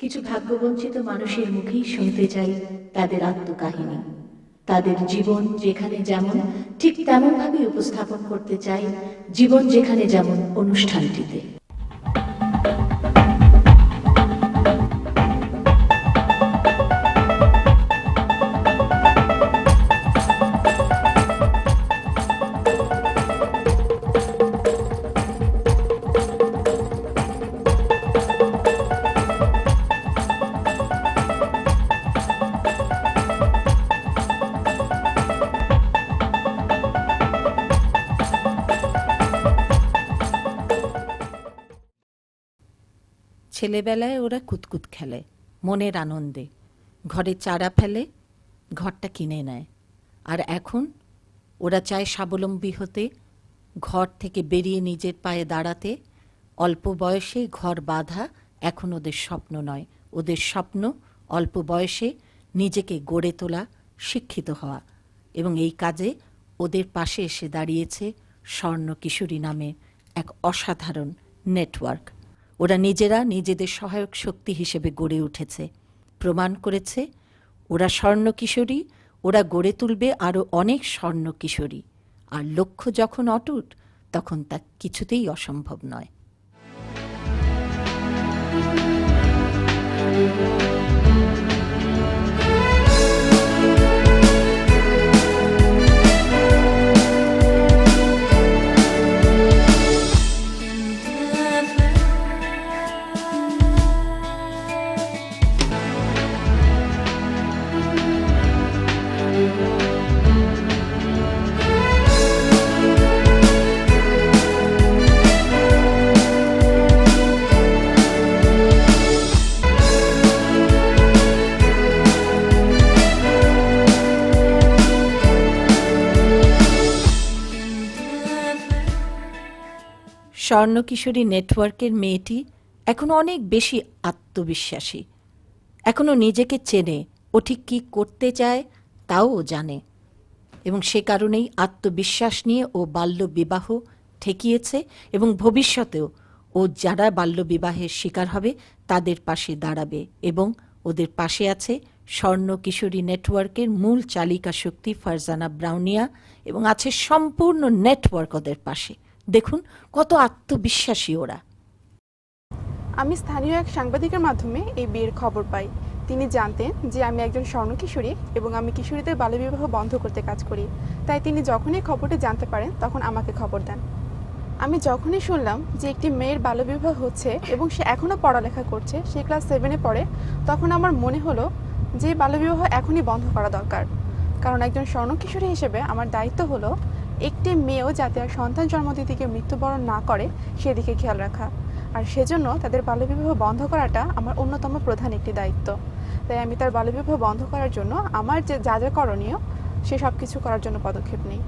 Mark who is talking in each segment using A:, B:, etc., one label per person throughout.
A: কিছু ভাগ্যবঞ্চিত মানুষের মুখেই শুনতে চাই তাদের আত্মকাহিনী। তাদের জীবন যেখানে যেমন, ঠিক তেমনভাবে উপস্থাপন করতে চাই জীবন যেখানে যেমন অনুষ্ঠানটিতে।
B: ছেলেবেলায় ওরা কুতকুত খেলে, মনের আনন্দে। ঘরে চারা ফেলে, ঘরটা কিনে নেয়। আর এখন ওরা চায় স্বাবলম্বী হতে, ঘর থেকে বেরিয়ে নিজের পায়ে দাঁড়াতে। অল্প বয়সে ঘর বাঁধা এখন ওদের স্বপ্ন নয়। ওদের স্বপ্ন অল্প বয়সে নিজেকে গড়ে তোলা, শিক্ষিত হওয়া। এবং এই কাজে ওদের পাশে এসে দাঁড়িয়েছে স্বর্ণ কিশোরী নামে এক অসাধারণ নেটওয়ার্ক। ওরা নিজেরা নিজেদের সহায়ক শক্তি হিসেবে গড়ে উঠেছে। প্রমাণ করেছে, ওরা স্বর্ণ কিশোরী ওরা গড়ে তুলবে আরও অনেক স্বর্ণ কিশোরী আর লক্ষ্য যখন অটুট, তখন তা কিছুতেই অসম্ভব নয়। স্বর্ণকিশোরী নেটওয়ার্কের মেয়েটি এখনও অনেক বেশি আত্মবিশ্বাসী। এখনও নিজেকে চেনে, ও ঠিক কী করতে চায় তাও জানে। এবং সে কারণেই আত্মবিশ্বাস নিয়ে ও বাল্যবিবাহ ঠেকিয়েছে এবং ভবিষ্যতেও ও যারা বাল্যবিবাহের শিকার হবে তাদের পাশে দাঁড়াবে এবং ওদের পাশে আছে স্বর্ণ কিশোরী নেটওয়ার্কের মূল চালিকা শক্তি ফারজানা ব্রাউনিয়া এবং আছে সম্পূর্ণ নেটওয়ার্ক ওদের পাশে। দেখুন কত আত্মবিশ্বাসী ওরা।
C: আমি স্থানীয় এক সাংবাদিকের মাধ্যমে এই বিয়ের খবর পাই। তিনি জানতেন যে আমি একজন স্বর্ণ কিশোরী এবং আমি কিশোরীদের বাল্যবিবাহ বন্ধ করতে কাজ করি। তাই তিনি যখনই খবরটি জানতে পারেন, তখন আমাকে খবর দেন। আমি যখনই শুনলাম যে একটি মেয়ের বাল্যবিবাহ হচ্ছে এবং সে এখনও পড়ালেখা করছে, সে ক্লাস সেভেনে পড়ে, তখন আমার মনে হলো যে বাল্যবিবাহ এখনই বন্ধ করা দরকার। কারণ একজন স্বর্ণ কিশোরী হিসেবে আমার দায়িত্ব হলো একটি মেয়েও যাতে আর সন্তান জন্ম দিতে মৃত্যুবরণ না করে, সেদিকে খেয়াল রাখা। আর সেজন্য তাদের বাল্যবিবাহ বন্ধ করাটা আমার অন্যতম প্রধান একটি দায়িত্ব। তাই আমি তার বাল্যবিবাহ বন্ধ করার জন্য আমার যে, যা যা করণীয়, সে সব কিছু করার জন্য পদক্ষেপ নিই।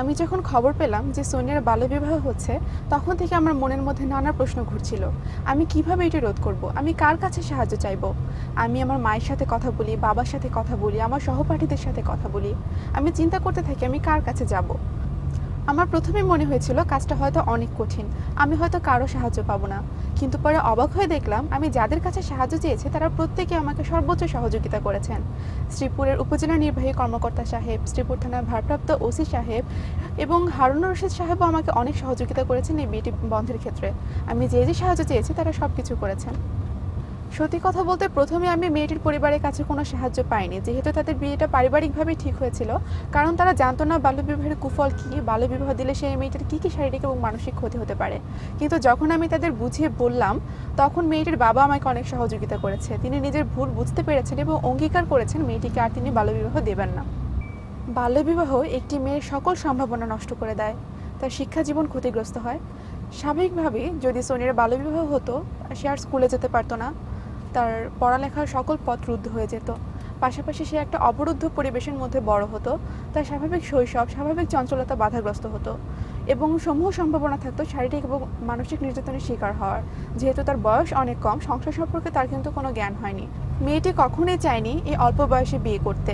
C: আমি যখন খবর পেলাম যে সোনিয়ার বাল্যবিবাহ হচ্ছে, তখন থেকে আমার মনের মধ্যে নানা প্রশ্ন ঘুরছিল। আমি কীভাবে এটি রোধ করব? আমি কার কাছে সাহায্য চাইব? আমি আমার মায়ের সাথে কথা বলি, বাবার সাথে কথা বলি, আমার সহপাঠীদের সাথে কথা বলি। আমি চিন্তা করতে থাকি আমি কার কাছে যাব? আমার প্রথমে মনে হয়েছিল কাজটা হয়তো অনেক কঠিন, আমি হয়তো কারও সাহায্য পাবো না। কিন্তু পরে অবাক হয়ে দেখলাম, আমি যাদের কাছে সাহায্য চেয়েছি তারা প্রত্যেকে আমাকে সর্বোচ্চ সহযোগিতা করেছেন। শ্রীপুরের উপজেলা নির্বাহী কর্মকর্তা সাহেব, শ্রীপুর থানার ভারপ্রাপ্ত ওসি সাহেব এবং হারুন রশিদ সাহেবও আমাকে অনেক সহযোগিতা করেছেন এই বিটি বন্ধের ক্ষেত্রে। আমি যে যে সাহায্য চেয়েছি তারা সব কিছু করেছেন। সত্যি কথা বলতে প্রথমে আমি মেয়েটির পরিবারের কাছে কোনো সাহায্য পাইনি। যেহেতু তাদের বিয়েটা পারিবারিকভাবে ঠিক হয়েছিল, কারণ তারা জানতো না বাল্যবিবাহের কুফল কী বাল্যবিবাহ দিলে সেই মেয়েটার কী কী শারীরিক এবং মানসিক ক্ষতি হতে পারে। কিন্তু যখন আমি তাদের বুঝিয়ে বললাম, তখন মেয়েটির বাবা আমাকে অনেক সহযোগিতা করেছে। তিনি নিজের ভুল বুঝতে পেরেছেন এবং অঙ্গীকার করেছেন মেয়েটিকে আর তিনি বাল্যবিবাহ দেবেন না। বাল্যবিবাহ একটি মেয়ের সকল সম্ভাবনা নষ্ট করে দেয়, তার শিক্ষা জীবন ক্ষতিগ্রস্ত হয়। স্বাভাবিকভাবেই যদি সোনিয়ার বাল্যবিবাহ হতো, সে আর স্কুলে যেতে পারতো না। তার পড়ালেখার সকল পথ রুদ্ধ হয়ে যেত। পাশাপাশি সে একটা অবরুদ্ধ পরিবেশের মধ্যে বড় হতো, তার স্বাভাবিক শৈশব, স্বাভাবিক চঞ্চলতা বাধাগ্রস্ত হতো এবং সমূহ সম্ভাবনা থাকতো শারীরিক এবং মানসিক নির্যাতনের শিকার হওয়ার। যেহেতু তার বয়স অনেক কম, সংসার সম্পর্কে তার কিন্তু কোনো জ্ঞান হয়নি। মেয়েটি কখনোই চায়নি এই অল্প বয়সে বিয়ে করতে।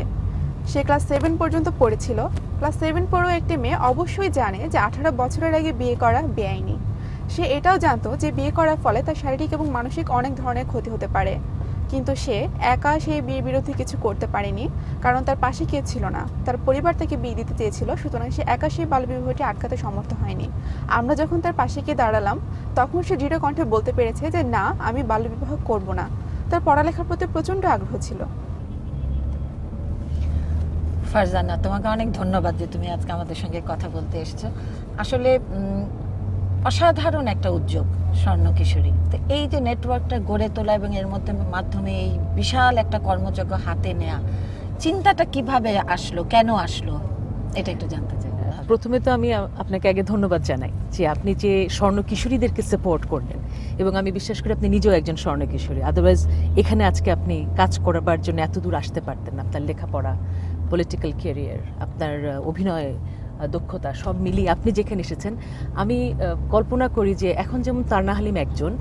C: সে ক্লাস সেভেন পর্যন্ত পড়েছিল। ক্লাস সেভেন পড়েও একটি মেয়ে অবশ্যই জানে যে আঠারো বছরের আগে বিয়ে করা বেআইনি। সে এটাও জানতো যে বিয়ে করার ফলে তার শারীরিক এবং মানসিক অনেক ধরনের ক্ষতি হতে পারে। কিন্তু সে একা সেই বিয়ের বিরুদ্ধে কিছু করতে পারেনি, কারণ তার পাশে কেউ ছিল না। তার পরিবার তাকে বিয়ে দিতে চেয়েছিল, সুতরাং সে একা সেই বাল্যবিবাহটি আটকাতে সমর্থ হয়নি। আমরা যখন তার পাশে গিয়ে দাঁড়ালাম, তখন সে দৃঢ় কণ্ঠে বলতে পেরেছে যে, না, আমি বাল্যবিবাহ করব না। তার পড়ালেখার প্রতি প্রচণ্ড আগ্রহ ছিল।
B: ফারজানা, তোমাকে অনেক ধন্যবাদ যে তুমি আজকে আমাদের সঙ্গে কথা বলতে এসেছ। আসলে অসাধারণ একটা উদ্যোগ স্বর্ণ কিশোরী তো এই যে নেটওয়ার্কটা গড়ে তোলা এবং এর মধ্যে মাধ্যমে এই বিশাল একটা কর্মযজ্ঞ হাতে নেয়া, চিন্তাটা কীভাবে আসলো, কেন আসলো? এটা একটু জানতে চাই।
D: প্রথমে তো আমি আপনাকে আগে ধন্যবাদ জানাই যে আপনি যে স্বর্ণ কিশোরীদেরকে সাপোর্ট করলেন এবং আমি বিশ্বাস করি আপনি নিজেও একজন স্বর্ণ কিশোরী আদারওয়াইজ এখানে আজকে আপনি কাজ করবার জন্য এত দূর আসতে পারতেন আপনার লেখাপড়া পলিটিক্যাল ক্যারিয়ার আপনার অভিনয় দক্ষতা, সব মিলিয়ে আপনি যেখানে এসেছেন, আমি কল্পনা করি যে এখন যেমন তারনা হালিম একজন,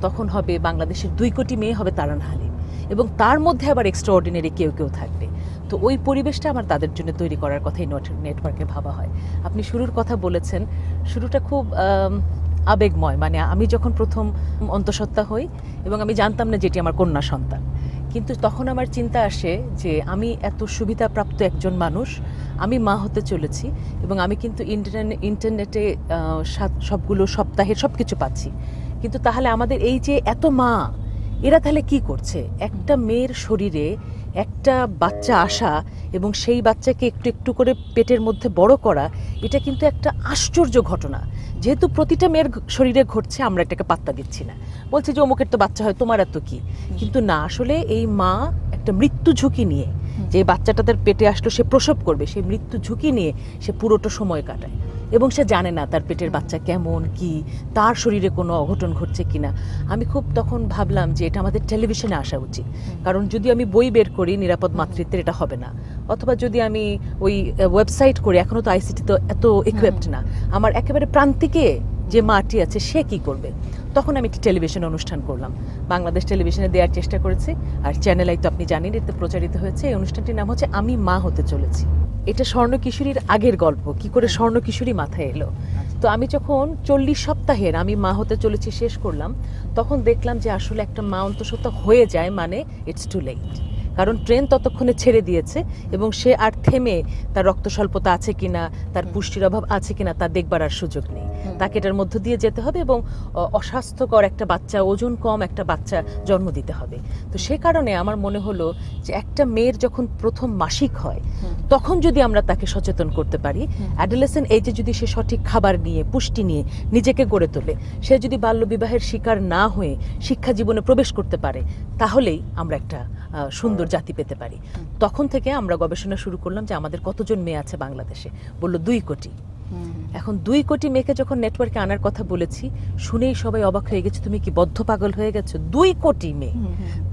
D: তখন হবে বাংলাদেশের দুই কোটি মেয়ে হবে তারানা হালিম। এবং তার মধ্যে আবার এক্সট্রা অর্ডিনারি কেউ কেউ থাকবে। তো ওই পরিবেশটা আমার তাদের জন্য তৈরি করার কথাই নেটওয়ার্কে ভাবা হয়। আপনি শুরুর কথা বলেছেন, শুরুটা খুব আবেগময়। মানে আমি যখন প্রথম অন্তঃসত্ত্বা হই, এবং আমি জানতাম না যেটি আমার কন্যা সন্তান। কিন্তু তখন আমার চিন্তা আসে যে আমি এত সুবিধাপ্রাপ্ত একজন মানুষ আমি মা হতে চলেছি এবং আমি কিন্তু ইন্টারনে, ইন্টারনেটে সবগুলো সপ্তাহের সব কিছু পাচ্ছি। কিন্তু তাহলে আমাদের এই যে এত মা, এরা তাহলে কি করছে? একটা মেয়ের শরীরে একটা বাচ্চা আসা এবং সেই বাচ্চাকে একটু একটু করে পেটের মধ্যে বড় করা, এটা কিন্তু একটা আশ্চর্য ঘটনা। যেহেতু প্রতিটা মেয়ের শরীরে ঘটছে, আমরা এটাকে পাত্তা দিচ্ছি না। বলছে যে, অমুকের তো বাচ্চা হয়, তোমার এত কি? কিন্তু না, আসলে এই মা একটা মৃত্যু ঝুঁকি নিয়ে যে বাচ্চাটা তার পেটে আসলো, সে প্রসব করবে সেই মৃত্যু ঝুঁকি নিয়ে সে পুরোটা সময় কাটায়। এবং সে জানে না তার পেটের বাচ্চা কেমন, কি, তার শরীরে কোনো অঘটন ঘটছে কি না আমি খুব তখন ভাবলাম যে এটা আমাদের টেলিভিশনে আসা উচিত। কারণ যদি আমি বই বের করি, নিরাপদ মাতৃত্বের এটা হবে না। অথবা যদি আমি ওই ওয়েবসাইট করি এখনও তো আইসিটি তো এত ইকুইপড না। আমার একেবারে প্রান্তিকে যে মাটি আছে, সে কি করবে? তখন আমি একটি টেলিভিশন অনুষ্ঠান করলাম। বাংলাদেশ টেলিভিশনে দেওয়ার চেষ্টা করেছি, আর চ্যানেল আই তো আপনি জানেন, এতে প্রচারিত হয়েছে। এই অনুষ্ঠানটির নাম হচ্ছে আমি মা হতে চলেছি। এটা স্বর্ণ কিশোরীর আগের গল্প, কি করে স্বর্ণ কিশোরী মাথায় এলো। তো আমি যখন চল্লিশ সপ্তাহের আমি মা হতে চলেছি শেষ করলাম, তখন দেখলাম যে আসলে একটা মা অন্তঃসত্ত্বা হয়ে যায় মানে ইটস টু লেট কারণ ট্রেন ততক্ষণে ছেড়ে দিয়েছে এবং সে আর থেমে তার রক্ত স্বল্পতা আছে কিনা তার পুষ্টির অভাব আছে কিনা তা দেখবার আর সুযোগ নেই। তাকে এটার মধ্য দিয়ে যেতে হবে এবং অস্বাস্থ্যকর একটা বাচ্চা ওজন কম একটা বাচ্চা জন্ম দিতে হবে। তো সে কারণে আমার মনে হলো যে একটা মেয়ের যখন প্রথম মাসিক হয় তখন যদি আমরা তাকে সচেতন করতে পারি অ্যাডোলেসেন্ট এজে যদি সে সঠিক খাবার নিয়ে পুষ্টি নিয়ে নিজেকে গড়ে তোলে সে যদি বাল্যবিবাহের শিকার না হয়ে শিক্ষা জীবনে প্রবেশ করতে পারে তাহলেই আমরা একটা সুন্দর জাতি পেতে পারি। তখন থেকে আমরা গবেষণা শুরু করলাম যে আমাদের কতজন মেয়ে আছে বাংলাদেশে। বলল দুই কোটি। এখন দুই কোটি মেয়েকে যখন নেটওয়ার্কে আনার কথা বলেছি শুনেই সবাই অবাক হয়ে গেছে তুমি কি বদ্ধ পাগল হয়ে গেছো? দুই কোটি মেয়ে।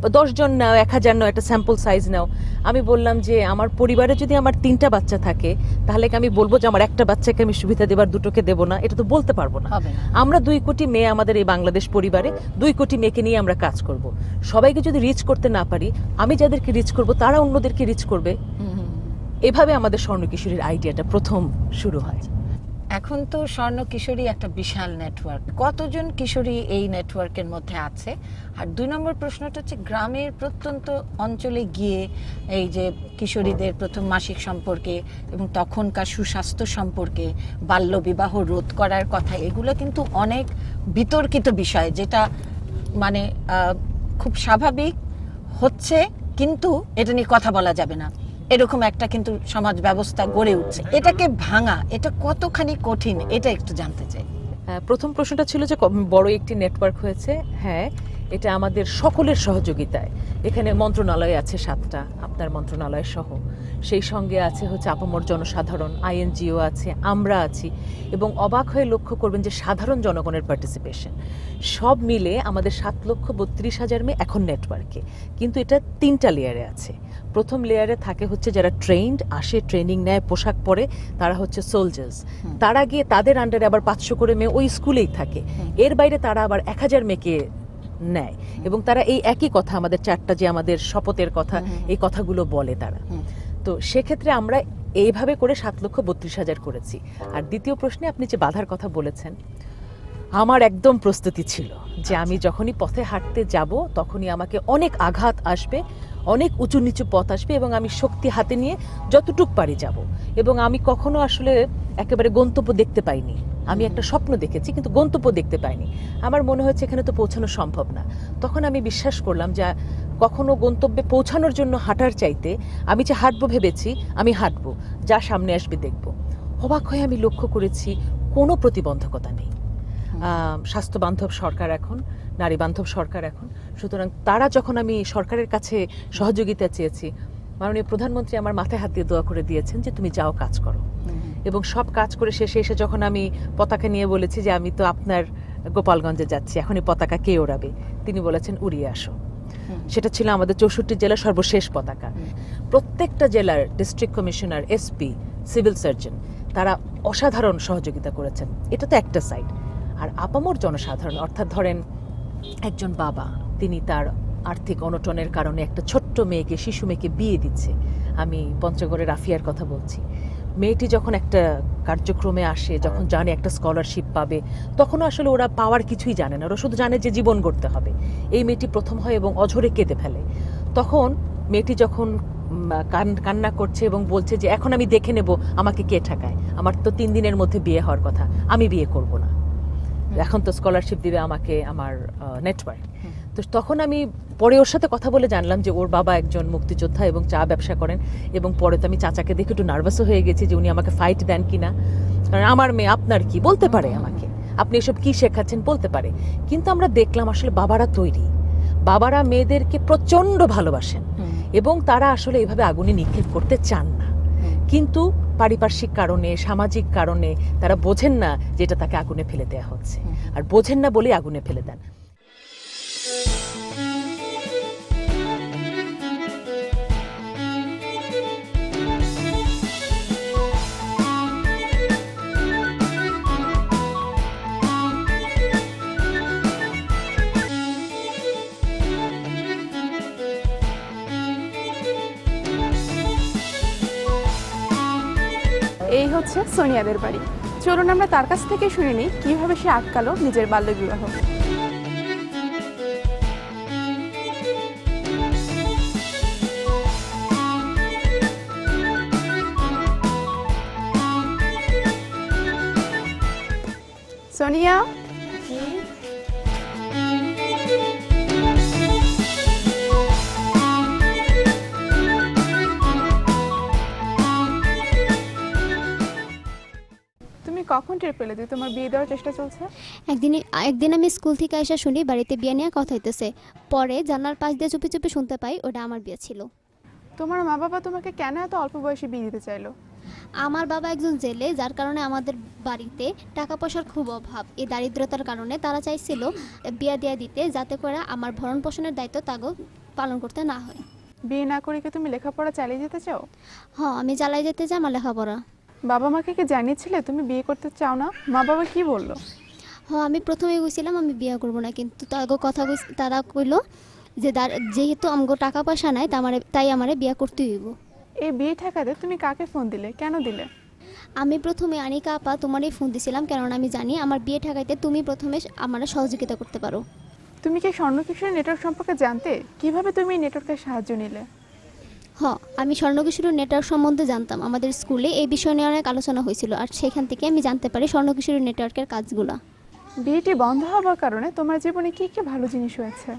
D: দশ জন নাও এক হাজার নাও একটা স্যাম্পল সাইজ নাও। আমি বললাম যে আমার পরিবারে যদি আমার তিনটা বাচ্চা থাকে তাহলে কি আমি বলব যে আমার একটা বাচ্চাকে আমি সুবিধা দেবার দুটোকে দেবো না? এটা তো বলতে পারব না।
B: না।
D: আমরা দুই কোটি মেয়ে আমাদের এই বাংলাদেশ পরিবারে দুই কোটি মেয়েকে নিয়ে আমরা কাজ করব। সবাইকে যদি রিচ করতে না পারি আমি যাদেরকে রিচ করব তারা অন্যদেরকে রিচ করবে? এভাবে আমাদের স্বর্ণ কিশোরীর আইডিয়াটা প্রথম শুরু হয়।
B: এখন তো স্বর্ণ কিশোরী একটা বিশাল নেটওয়ার্ক কতজন কিশোরী এই নেটওয়ার্কের মধ্যে আছে? আর দুই নম্বর প্রশ্নটা হচ্ছে, গ্রামের প্রত্যন্ত অঞ্চলে গিয়ে এই যে কিশোরীদের প্রথম মাসিক সম্পর্কে এবং তখনকার সুস্বাস্থ্য সম্পর্কে বাল্যবিবাহ রোধ করার কথা, এগুলো কিন্তু অনেক বিতর্কিত বিষয়, যেটা মানে খুব স্বাভাবিক হচ্ছে, কিন্তু এটা নিয়ে কথা বলা যাবে না। এরকম একটা কিন্তু সমাজ ব্যবস্থা গড়ে উঠছে। এটাকে ভাঙা এটা কতখানি কঠিন এটা একটু জানতে চাই।
D: আহ, প্রথম প্রশ্নটা ছিল যে বড় একটি নেটওয়ার্ক হয়েছে। হ্যাঁ এটা আমাদের সকলের সহযোগিতায়। এখানে মন্ত্রণালয় আছে সাতটা আপনার মন্ত্রণালয় সহ। সেই সঙ্গে আছে হচ্ছে আপামর জনসাধারণ আইএনজিও আছে আমরা আছি এবং অবাক হয়ে লক্ষ্য করবেন যে সাধারণ জনগণের পার্টিসিপেশন সব মিলে আমাদের সাত লক্ষ বত্রিশ হাজার মেয়ে এখন নেটওয়ার্কে কিন্তু এটা তিনটা লেয়ারে আছে। প্রথম লেয়ারে থাকে হচ্ছে যারা ট্রেন্ড আসে ট্রেনিং নেয় পোশাক পরে তারা হচ্ছে সোলজার্স তারা গিয়ে তাদের আন্ডারে আবার পাঁচশো করে মেয়ে ওই স্কুলেই থাকে। এর বাইরে তারা আবার এক হাজার মেয়েকে নেয়। এবং তারা এই একই কথা আমাদের চারটা যে আমাদের শপথের কথা এই কথাগুলো বলে তারা। তো সেক্ষেত্রে আমরা এইভাবে করে সাত লক্ষ বত্রিশ হাজার করেছি। আর দ্বিতীয় প্রশ্নে আপনি যে বাধার কথা বলেছেন আমার একদম প্রস্তুতি ছিল যে আমি যখনই পথে হাঁটতে যাব তখনই আমাকে অনেক আঘাত আসবে অনেক উঁচু নিচু পথ আসবে এবং আমি শক্তি হাতে নিয়ে যতটুক পারি যাব। এবং আমি কখনো আসলে একেবারে গন্তব্য দেখতে পাইনি। আমি একটা স্বপ্ন দেখেছি কিন্তু গন্তব্য দেখতে পাইনি। আমার মনে হয়েছে এখানে তো পৌঁছানো সম্ভব না। তখন আমি বিশ্বাস করলাম যে কখনো গন্তব্যে পৌঁছানোর জন্য হাঁটার চাইতে আমি যে হাঁটবো ভেবেছি আমি হাঁটবো। যা সামনে আসবে দেখব। অবাক হয়ে আমি লক্ষ্য করেছি কোনো প্রতিবন্ধকতা নেই। স্বাস্থ্য বান্ধব সরকার এখন নারী বান্ধব সরকার এখন। সুতরাং তারা যখন আমি সরকারের কাছে সহযোগিতা চেয়েছি মাননীয় প্রধানমন্ত্রী আমার মাথায় হাত দিয়ে দোয়া করে দিয়েছেন যে তুমি যাও কাজ করো। এবং সব কাজ করে শেষে এসে যখন আমি পতাকা নিয়ে বলেছি যে আমি তো আপনার গোপালগঞ্জে যাচ্ছি এখনই পতাকা কে ওড়াবে? তিনি বলেছেন উড়িয়ে আসো। সেটা ছিল আমাদের চৌষট্টি জেলার সর্বশেষ পতাকা। প্রত্যেকটা জেলার district commissioner SP civil surgeon তারা অসাধারণ সহযোগিতা করেছেন। এটা তো একটা সাইড আর আপামর জনসাধারণ অর্থাৎ ধরেন একজন বাবা তিনি তার আর্থিক অনটনের কারণে একটা ছোট্ট মেয়েকে শিশু মেয়েকে বিয়ে দিচ্ছে। আমি পঞ্চগড়ের রাফিয়ার কথা বলছি। মেয়েটি যখন একটা কার্যক্রমে আসে যখন জানে একটা স্কলারশিপ পাবে তখনও আসলে ওরা পাওয়ার কিছুই জানে না। ওরা শুধু জানে যে জীবন গড়তে হবে। এই মেয়েটি প্রথম হয় এবং অঝরে কেঁদে ফেলে। তখন মেয়েটি যখন কান- কান্না করছে এবং বলছে যে এখন আমি দেখে নেব আমাকে কে ঠেকায়। আমার তো তিন দিনের মধ্যে বিয়ে হওয়ার কথা। আমি বিয়ে করব না। এখন তো স্কলারশিপ দিবে আমাকে আমার নেটওয়ার্ক তো তখন আমি পরে ওর সাথে কথা বলে জানলাম যে ওর বাবা একজন মুক্তিযোদ্ধা এবং চা ব্যবসা করেন এবং পরে তো আমি চাচাকে দেখে একটু নার্ভাসও হয়ে গেছি যে উনি আমাকে ফাইট দেন কিনা। কারণ আমার মেয়ে আপনার কি? বলতে পারে আমাকে। আপনি এসব কি শেখাচ্ছেন বলতে পারে। কিন্তু আমরা দেখলাম আসলে বাবারা তৈরি। বাবারা মেয়েদেরকে প্রচণ্ড ভালোবাসেন এবং তারা আসলে এইভাবে আগুনে নিক্ষেপ করতে চান না। কিন্তু পারিপার্শ্বিক কারণে সামাজিক কারণে তারা বোঝেন না যে এটা তাকে আগুনে ফেলে দেওয়া হচ্ছে। আর বোঝেন না বলেই আগুনে ফেলে দেন।
C: হচ্ছে সোনিয়াদের বাড়ি। চলুন আমরা তার কাছ থেকে শুনে নিই কীভাবে সে আটকালো নিজের বাল্য বিবাহ সোনিয়া কখন টের পেলে যে তোমার বিয়ে দেওয়ার চেষ্টা চলছে?
E: একদিন একদিন আমি স্কুল থেকে এসে শুনি বাড়িতে বিয়ে নিয়ে কথা হইতেছে। পরে জানার পাশ দিয়ে চুপি চুপি শুনতে পাই ওটা আমার বিয়ে ছিল।
C: তোমার মা বাবা তোমাকে কেন এত অল্প বয়সে বিয়ে দিতে চাইলো?
E: আমার বাবা একজন জেলে যার কারণে আমাদের বাড়িতে টাকা পয়সার খুব অভাব। এই দারিদ্রতার কারণে তারা চাইছিল বিয়ে দিয়ে দিতে যাতে করে আমার ভরণ পোষণের দায়িত্ব তাগো পালন করতে না হয়।
C: বিয়ে না করে কি তুমি লেখাপড়া চালিয়ে যেতে চাও?
E: হ্যাঁ আমি জ্বালাই যেতে চাই আমার লেখাপড়া।
C: বাবা মাকে কি জানিয়েছিলে তুমি বিয়ে করতে চাও না? মা বাবা কি বলল?
E: হ্যাঁ আমি প্রথমে গেছিলাম আমি বিয়ে করব না কিন্তু তাগো কথা তারা কইলো যে যেহেতু আমগো টাকা পয়সা নাই তাই আমারে বিয়ে করতে হইব।
C: এই বিয়ে ঠেকাতে তুমি কাকে ফোন দিলে? কেন দিলে?
E: আমি প্রথমে আনিকা আপা তোমারই ফোন দিছিলাম কারণ আমি জানি আমার বিয়ে ঠেকাইতে তুমি প্রথমে আমার সহযোগিতা করতে পারো।
C: তুমি কি স্বর্ণকিশোর নেটওয়ার্ক সম্পর্কে জানতে? কীভাবে তুমি নেটওয়ার্কের সাহায্য নিলে?
E: হ আমি স্বর্ণকিশোর নেটওয়ার্ক সম্বন্ধে জানতাম। আমাদের স্কুলে এই বিষয় নিয়ে অনেক আলোচনা হয়েছিল আর সেখান থেকে আমি জানতে পারি স্বর্ণকিশোর নেটওয়ার্কের কাজগুলো।
C: বিয়েটি বন্ধ হওয়ার কারণে তোমার জীবনে কি কি ভালো জিনিস হয়েছে?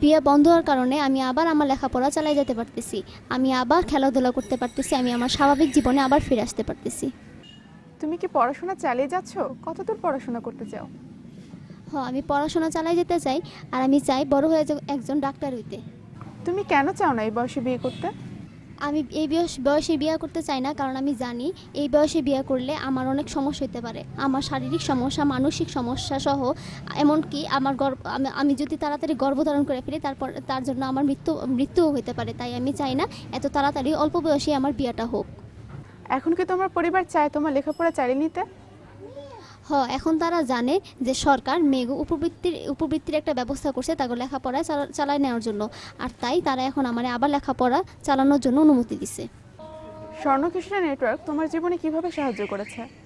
E: বিয়ে বন্ধ হওয়ার কারণে আমি আবার আমার লেখাপড়া চালাই যেতে পারতেছি। আমি আবার খেলাধুলা করতে পারতেছি আমি আমার স্বাভাবিক জীবনে আবার ফিরে আসতে পারতেছি।
C: তুমি কি পড়াশোনা চালিয়ে যাচ্ছ? কতদূর পড়াশোনা করতে চাও?
E: হ আমি পড়াশোনা চালাই যেতে চাই আর আমি চাই বড় হয়ে একজন ডাক্তার হইতে।
C: তুমি কেন চাও না এই বয়সে বিয়ে করতে?
E: আমি এই বয়স বয়সে বিয়ে করতে চাই না কারণ আমি জানি এই বয়সে বিয়ে করলে আমার অনেক সমস্যা হতে পারে। আমার শারীরিক সমস্যা মানসিক সমস্যা সহ এমনকি আমার গর্ব আমি যদি তাড়াতাড়ি গর্ভধারণ করে ফেলি তারপর তার জন্য আমার মৃত্যু মৃত্যুও হতে পারে। তাই আমি চাই না এত তাড়াতাড়ি অল্প বয়সে আমার বিয়েটা হোক।
C: এখন কি তোমার পরিবার চায় তোমার লেখাপড়া চালিয়ে নিতে?
E: এখন তারা জানে যে সরকার মেঘ উপবৃত্তির উপবৃত্তির একটা ব্যবস্থা করছে তাকে লেখাপড়া চালা- চালায় নেওয়ার জন্য। আর তাই তারা এখন আমার আবার লেখাপড়া চালানোর জন্য অনুমতি দিছে।
C: স্বর্ণকৃষ্ণা নেটওয়ার্ক তোমার জীবনে কীভাবে সাহায্য করেছে?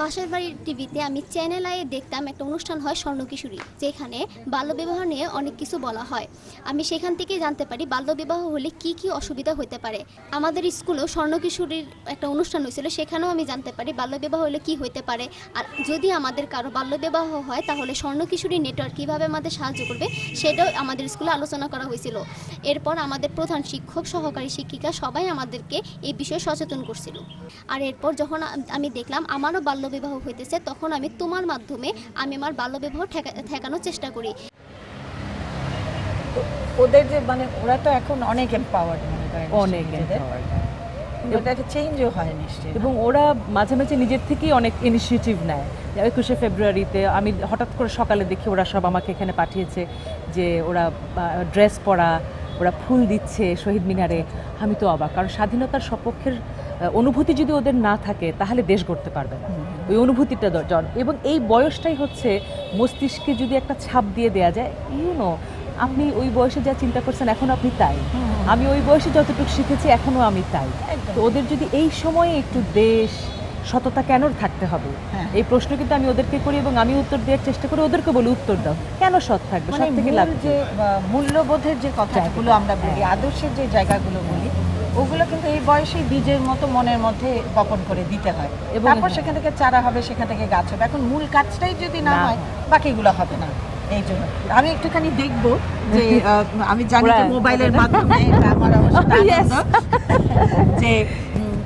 E: পাশের বাড়ির টিভিতে আমি চ্যানেল আয়ে দেখতাম একটা অনুষ্ঠান হয় স্বর্ণকিশোরী যেখানে বাল্যবিবাহ নিয়ে অনেক কিছু বলা হয়। আমি সেখান থেকে জানতে পারি বাল্যবিবাহ হলে কি কি অসুবিধা হতে পারে। আমাদের স্কুলেও স্বর্ণকিশোরীর একটা অনুষ্ঠান হয়েছিল, সেখানেও আমি জানতে পারি বাল্যবিবাহ হলে কি হতে পারে। আর যদি আমাদের কারও বাল্যবিবাহ হয়, তাহলে স্বর্ণকিশোরী নেটওয়ার্ক কীভাবে আমাদের সাহায্য করবে, সেটাও আমাদের স্কুলে আলোচনা করা হয়েছিল। এরপর আমাদের প্রধান শিক্ষক, সহকারী শিক্ষিকা সবাই আমাদেরকে এই বিষয়ে সচেতন করছিল। আর এরপর যখন আমি দেখলাম আমারও বাল্যবিবাহ হইতেছে তখন আমি তোমার মাধ্যমে আমি আমার বাল্যবিবাহ ঠেকা ঠেকানোর চেষ্টা করি।
F: ওদের যে মানে ওরা তো এখন অনেক এম্পাওয়ার্ড মনে করেন
D: অনেক।
F: ওটা চেঞ্জও হয়। নিশ্চয়ই
D: এবং ওরা মাঝে মাঝে নিজের থেকেই অনেক ইনিশিয়েটিভ নেয়। একুশে ফেব্রুয়ারিতে আমি হঠাৎ করে সকালে দেখি ওরা সব আমাকে এখানে পাঠিয়েছে যে ওরা ড্রেস পরা ওরা ফুল দিচ্ছে শহীদ মিনারে। আমি তো অবাক। কারণ স্বাধীনতার সপক্ষের অনুভূতি যদি ওদের না থাকে তাহলে দেশ গড়তে পারবে না। ওই অনুভূতিটা দরকার এবং এই বয়সটাই হচ্ছে মস্তিষ্কে যদি একটা ছাপ দিয়ে দেয়া যায় ইউনো আপনি ওই বয়সে যা চিন্তা করছেন এখন আপনি তাই। আমি ওই বয়সে যতটুকু শিখেছি এখনও আমি তাই। তো ওদের যদি এই সময়ে একটু দেশ সততা কেন থাকতে হবে?
F: হ্যাঁ।
D: এই প্রশ্ন কিন্তু আমি ওদেরকে করি এবং আমি উত্তর দেওয়ার চেষ্টা করি ওদেরকে বলি উত্তর দাও। কেন সৎ থাকবে?
F: মানে
D: সব থেকে লাভ
F: যে মূল্যবোধের যে কথাগুলো আমরা বলি আদর্শের যে জায়গাগুলো বলি ওগুলো কিন্তু এই বয়সেই বীজের মতো মনের মধ্যে বপন করে দিতে হয়।
D: এবং
F: তারপর। সেখান থেকে চারা হবে সেখান থেকে গাছ হবে। এখন মূল কাজটাই যদি না হয় বাকিগুলো হবে না। এই জন্য। আমি একটুখানি দেখব যে আমি জানি যে মোবাইলের মাধ্যমে আমার যে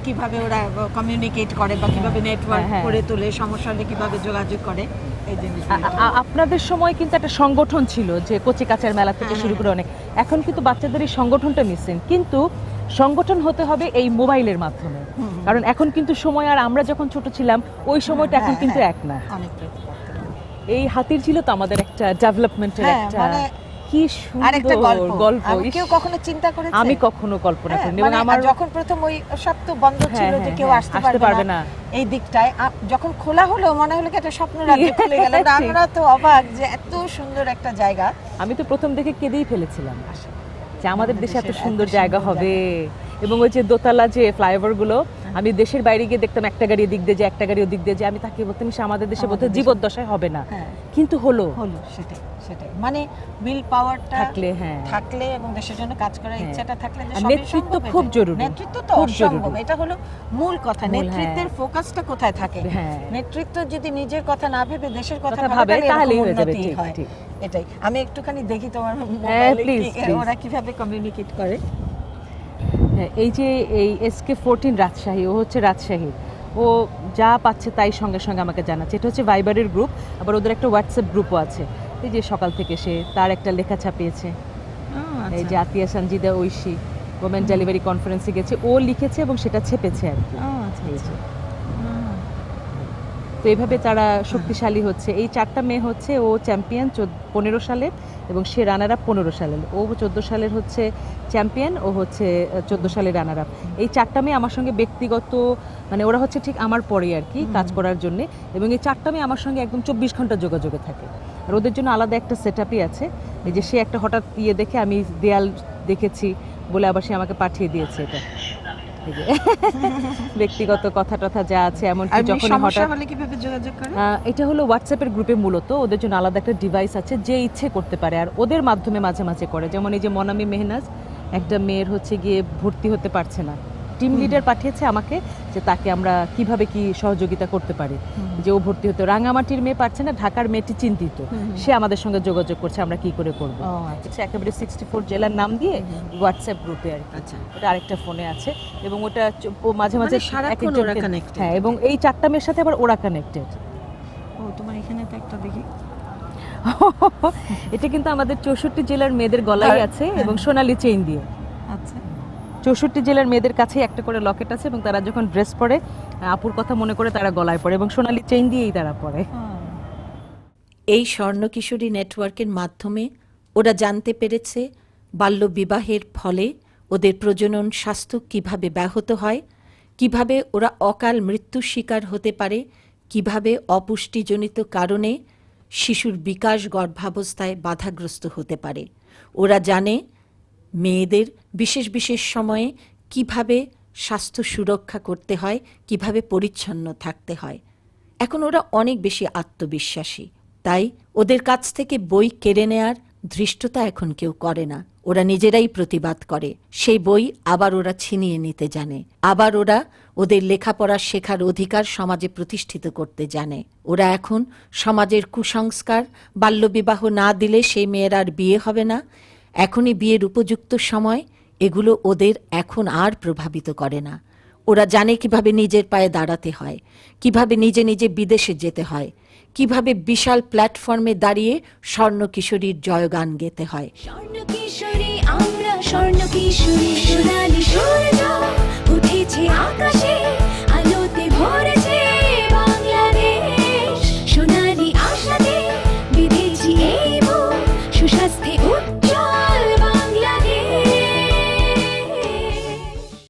F: কীভাবে ওরা কমিউনিকেট করে বা কীভাবে নেটওয়ার্ক
D: হ্যাঁ, হ্যাঁ।
F: করে তোলে সমস্যা হলে কীভাবে যোগাযোগ করে
D: আপনাদের সময় কিন্তু একটা সংগঠন ছিল যে কচি কাচার মেলা থেকে
F: হ্যাঁ,
D: শুরু করে অনেক। এখন কিন্তু বাচ্চাদের এই সংগঠনটা মিসিং কিন্তু সংগঠন হতে হবে এই মোবাইলের মাধ্যমে। কারণ এখন কিন্তু সময় আর আমরা যখন ছোট ছিলাম ওই সময়টা এখন
F: হ্যাঁ,
D: কিন্তু
F: হ্যাঁ।
D: এক না। এই হাতির ছিল তো আমাদের একটা ডেভেলপমেন্টের
F: হ্যাঁ,
D: একটা
F: মানে
D: কি সুন্দর
F: গল্প। কেউ কখনো চিন্তা করেছে?
D: আমি কখনো কল্পনা
F: হ্যাঁ,
D: করিনি এবং
F: মানে
D: আমার
F: যখন প্রথম ওই সব তো বন্ধ ছিল
D: হ্যাঁ,
F: যে
D: হ্যাঁ,
F: কেউ
D: হ্যাঁ,
F: আসতে পারবে না এই দিকটায় যখন খোলা হলো মনে হলো কি একটা স্বপ্ন রাজ্য খুলে গেল। আমরা তো অবাক যে এত সুন্দর একটা জায়গা।
D: আমি তো প্রথম দেখে কেঁদেই ফেলেছিলাম। যে আমাদের দেশে এত সুন্দর জায়গা হবে। এবং ওই যে দোতলা যে ফ্লাইওভারগুলো আমি দেশের বাইরে গিয়ে দেখতাম একটা গাড়ি দিক দিয়ে যে একটা গাড়ি ওদিক দিয়ে যে আমি তাকে বলতাম সে আমাদের দেশে
F: দেশে-
D: জীবদ্দশায় হবে না।
F: হ্যাঁ।
D: কিন্তু হলো।
F: হলো সেটাই সেটাই। মানে উইল পাওয়ারটা
D: থাকলে হ্যাঁ।
F: থাকলে এবং দেশের জন্য কাজ করার
D: হ্যাঁ।
F: ইচ্ছাটা থাকলে
D: নেতৃত্ব খুব জরুরি।
F: নেতৃত্ব তো অসম্ভব। এটা হলো মূল কথা। নেতৃত্বের
D: হ্যাঁ।
F: ফোকাসটা কোথায় থাকে?
D: হ্যাঁ।
F: নেতৃত্ব যদি নিজের কথা না ভেবে দেশের কথা ভাবে তাহলে
D: হয়ে যাবে ঠিক।
F: এটাই। আমি একটুখানি দেখি তোমার কি- ওরা কীভাবে কমিউনিকেট করে।
D: হ্যাঁ, এই যে এই এসকে ফোরটিন রাজশাহী ও হচ্ছে রাজশাহী। ও যা পাচ্ছে তাই সঙ্গে সঙ্গে আমাকে জানাচ্ছে। এটা হচ্ছে ভাইবারের গ্রুপ আবার ওদের একটা হোয়াটসঅ্যাপ গ্রুপও আছে। এই যে সকাল থেকে সে তার একটা লেখা ছাপিয়েছে।
F: আচ্ছা।
D: এই যে আতিয়া সঞ্জিদা ঐশী ওমেন ডেলিভারি কনফারেন্সে গেছে। ও লিখেছে এবং সেটা ছেপেছে আর কি। যে। তো এইভাবে তারা শক্তিশালী হচ্ছে। এই চারটা মেয়ে হচ্ছে ও চ্যাম্পিয়ন পনেরো সালের এবং সে রানার আপ পনেরো সালের ও চোদ্দ সালের হচ্ছে চ্যাম্পিয়ন ও হচ্ছে চোদ্দ সালের রানার আপ এই চারটা মেয়ে আমার সঙ্গে ব্যক্তিগত মানে ওরা হচ্ছে ঠিক আমার পরে আর কি কাজ করার জন্য। এবং এই চারটা মেয়ে আমার সঙ্গে একদম চব্বিশ ঘণ্টা যোগাযোগে থাকে। আর ওদের জন্য আলাদা একটা সেট আছে। এই যে সে একটা হঠাৎ ইয়ে দেখে আমি দেয়াল দেখেছি বলে আবার সে আমাকে পাঠিয়ে দিয়েছে এটা। যে ব্যক্তিগত কথা টথা যা আছে এমন
F: কি
D: যখন হঠাৎ
F: হলে কীভাবে যোগাযোগ করে?
D: এটা হলো হোয়াটসঅ্যাপের গ্রুপে মূলত ওদের জন্য আলাদা একটা ডিভাইস আছে যে ইচ্ছে করতে পারে আর ওদের মাধ্যমে মাঝে মাঝে করে। যেমন এই যে মনামি মেহনাজ একটা মেয়ের হচ্ছে গিয়ে ভর্তি হতে পারছে না। টিম লিডার পাঠিয়েছে আমাকে যে তাকে আমরা কীভাবে কি সহযোগিতা করতে পারি। যে ও ভর্তি হতে রাঙামাটির মেয়ে পারছে না ঢাকার মেয়েটি চিন্তিত। সে আমাদের সঙ্গে যোগাযোগ করছে আমরা কি করে করব।
F: আচ্ছা।
D: একেবারে সিক্সটি ফোর জেলার নাম দিয়ে হোয়াটসঅ্যাপ গ্রুপে আর
F: আচ্ছা।
D: ওটা আরেকটা ফোনে আছে। এবং ওটা মাঝে মাঝে
F: মানে connected।
D: হ্যাঁ এবং এই চারটা মেয়ের সাথে আবার ওরা কানেক্টেড
F: ও তোমার এখানে তো একটা দেখি।
D: এটা কিন্তু আমাদের চৌষট্টি জেলার মেয়েদের গলায় আছে এবং সোনালি চেইন দিয়ে।
F: আচ্ছা।
D: চৌষট্টি জেলার মেয়েদের কাছে একটা করে লকেট আছে এবং তারা যখন ড্রেস পরে আপুর কথা মনে করে তারা গলায় পরে এবং সোনালী চেইন দিয়েই তারা পরে।
B: এই স্বর্ণকিশোরী নেটওয়ার্কের মাধ্যমে ওরা জানতে পেরেছে বাল্যবিবাহের ফলে ওদের প্রজনন স্বাস্থ্য কীভাবে ব্যাহত হয়, কীভাবে ওরা অকাল মৃত্যুর শিকার হতে পারে, কীভাবে অপুষ্টিজনিত কারণে শিশুর বিকাশ গর্ভাবস্থায় বাধাগ্রস্ত হতে পারে। ওরা জানে মেয়েদের বিশেষ বিশেষ সময়ে কীভাবে স্বাস্থ্য সুরক্ষা করতে হয়, কীভাবে পরিচ্ছন্ন থাকতে হয়। এখন ওরা অনেক বেশি আত্মবিশ্বাসী। তাই ওদের কাছ থেকে বই কেড়ে নেয়ার ধৃষ্টতা এখন কেউ করে না। ওরা নিজেরাই প্রতিবাদ করে। সেই বই আবার ওরা ছিনিয়ে নিতে জানে। আবার ওরা ওদের লেখাপড়া শেখার অধিকার সমাজে প্রতিষ্ঠিত করতে জানে। ওরা এখন সমাজের কুসংস্কার, বাল্যবিবাহ না দিলে সেই মেয়ের আর বিয়ে হবে না। এখনই বিয়ের উপযুক্ত সময়। এগুলো ওদের এখন আর প্রভাবিত করে না। ওরা জানে কীভাবে নিজের পায়ে দাঁড়াতে হয়, কীভাবে নিজে নিজে বিদেশে যেতে হয়, কীভাবে বিশাল প্ল্যাটফর্মে দাঁড়িয়ে স্বর্ণ কিশোরীর জয়গান গেতে হয়।
G: স্বর্ণ কিশোরী, আমরা স্বর্ণ কিশোরী সূর্য উঠেছে আকাশে